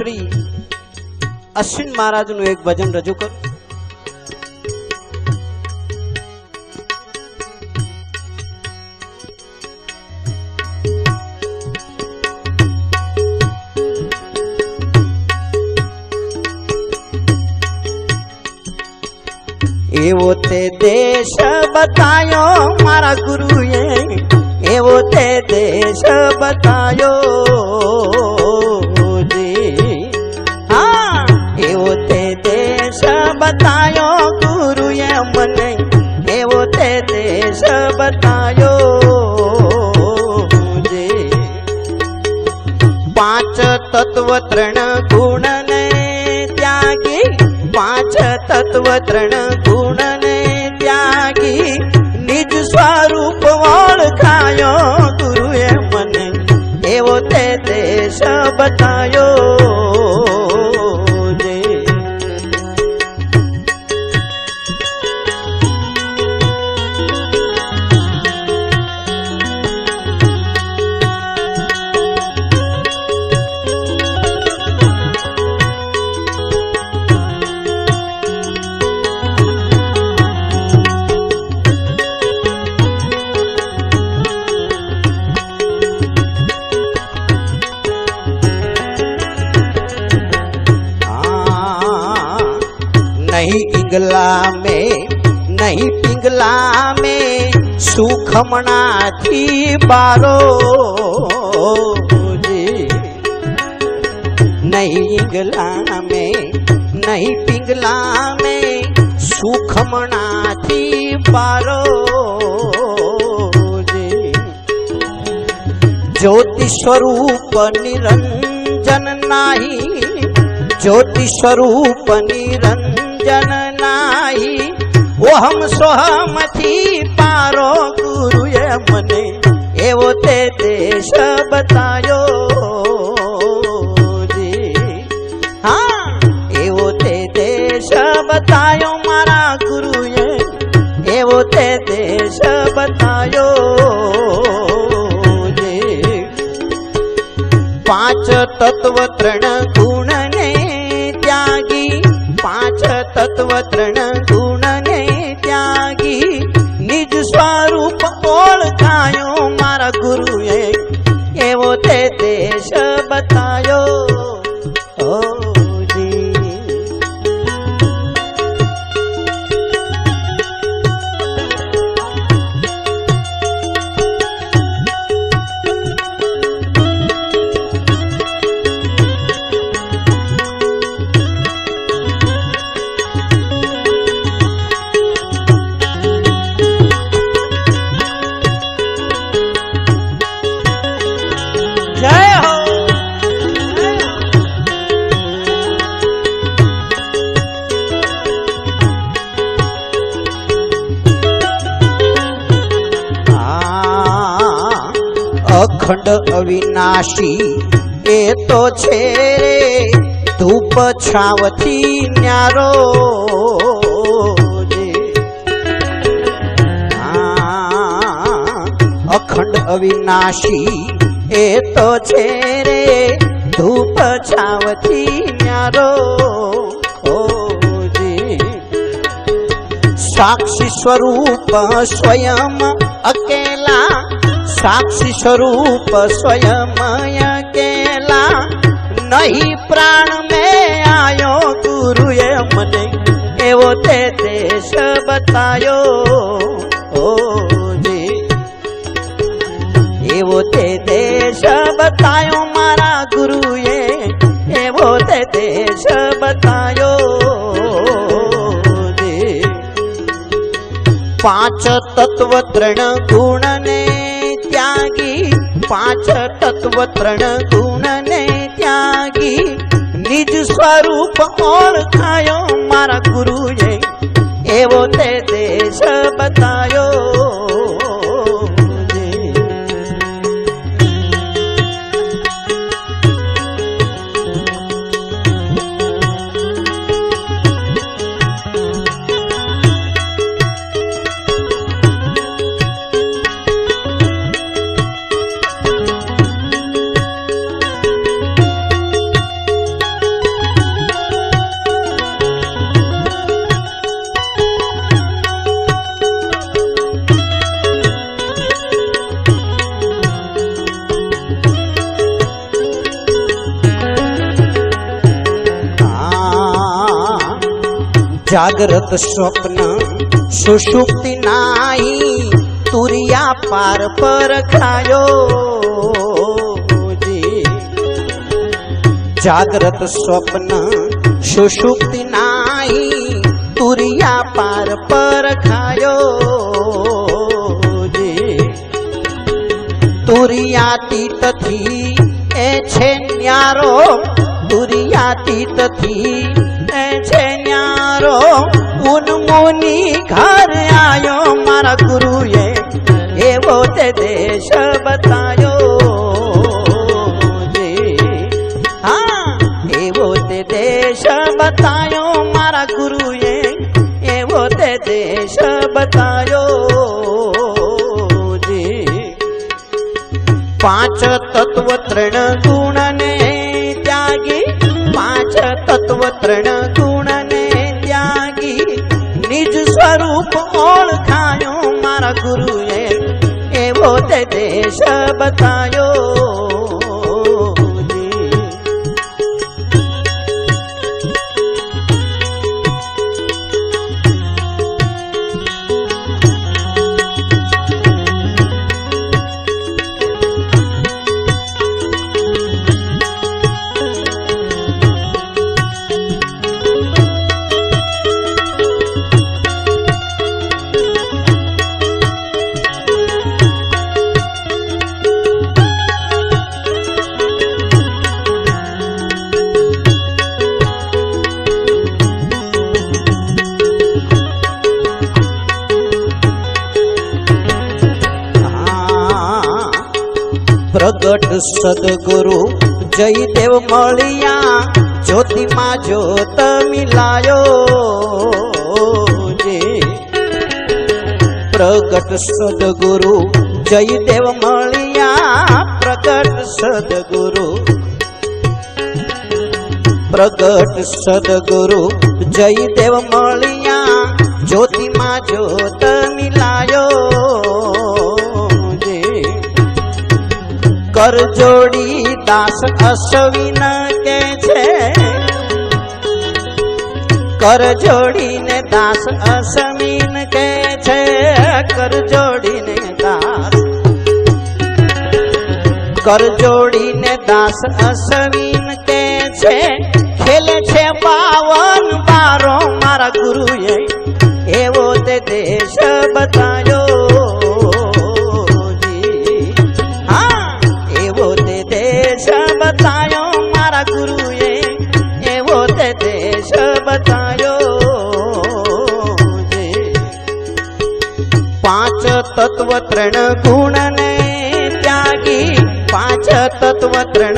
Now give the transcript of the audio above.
શ્રી અશ્વિન મહારાજનું એક ભજન રજૂ કરું. એવો તે દેશ બતાયો મારા ગુરુએ, એવો તે દેશ બતાયો. બતાયો ગુરુએ મને, એવો તે દેશ બતાયો. જે પાંચ તત્વ ત્રણ ગુણ ને ત્યાગી, પાંચ તત્વ ત્રણ પિંગલા મે નહીં પિંગલા મે સુખમણાથી બારો નહીં ગલા મે નહીં પિંગલા મે સુખમણાથી બારો જ્યોતિ સ્વરૂપ નિરંજન નાહી જ્યોતિ સ્વરૂપ નિરંજન નાઈ ઓહમ સોહમથી પારો ગુરુએ મને એવો તે દેશ બતાયો તત્વ અવિનાશી, એ તો છે ધૂપ છાવથી ન્યારો અખંડ અવિનાશી, એ તો છે રે. ધૂપ છાવથી ન્યારો સાક્ષી સ્વરૂપ સ્વયં અકેલા સાક્ષી સ્વરૂપ સ્વયમય કેલા નહીં પ્રાણ મેં આયો ગુરુએ મને. એવો તે દેશ બતાયો. એવો તે દેશ બતાયો મારા ગુરુએ. એવો તે દેશ બતાયો. પાંચ તત્વ ત્રણ ગુણ ને ત્યાગી પાંચ તત્વ ત્રણ ગુણને ત્યાગી નિજ સ્વરૂપ ઓળખાયો મારા ગુરુએ એવો તે દેશ બતાયો જાગ્રત સ્વપ્ન સુષુપ્તિ નાઈ તુરિયા પાર પર ખાયો જાગ્રત સ્વપ્ન સુષુપ્તિ નાઈ તુરિયા પાર પર ખાયો તુરિયા તીતથી એ છે ન્યારો તુરિયાતીતથી એ છે ન્યારો. ઉન્મુની ઘર આયો મારા ગુરુએ. એવો તે દેશ બતાયો. હા, એવો તે દેશ બતાયો મારા ગુરુએ. એવો તે દેશ બતાયો. પાંચ તત્વ ત્રણ ગુણને ત્યાગી, પાંચ તત્વ ત્રણ ગુરુએ એવો તે દેશ બતાયો સદગુરુ જયદેવ મળ્યા, જ્યોતિમાં જ્યોત મિલાયો. જે પ્રગટ સદગુરુ જયદેવ મળ્યા, પ્રગટ સદગુરુ. પ્રગટ સદગુરુ જયદેવ મળ્યા. કર જોડી દાસ અશ્વિન કે છે? કર જોડીને દાસ અશ્વિન કે છે? કર જોડીને દાસ કર જોડીને દાસ અશ્વિન કે છે? ખેલે છે પાવન બારો મારા ગુરુએ એવો તે દેશ બતાયો બતાયો મારા ગુરુએ, એવો તે દેશ બતાયો પાંચ તત્વ ત્રણ ગુણ ને ત્યાગી, પાંચ તત્વ ત્રણ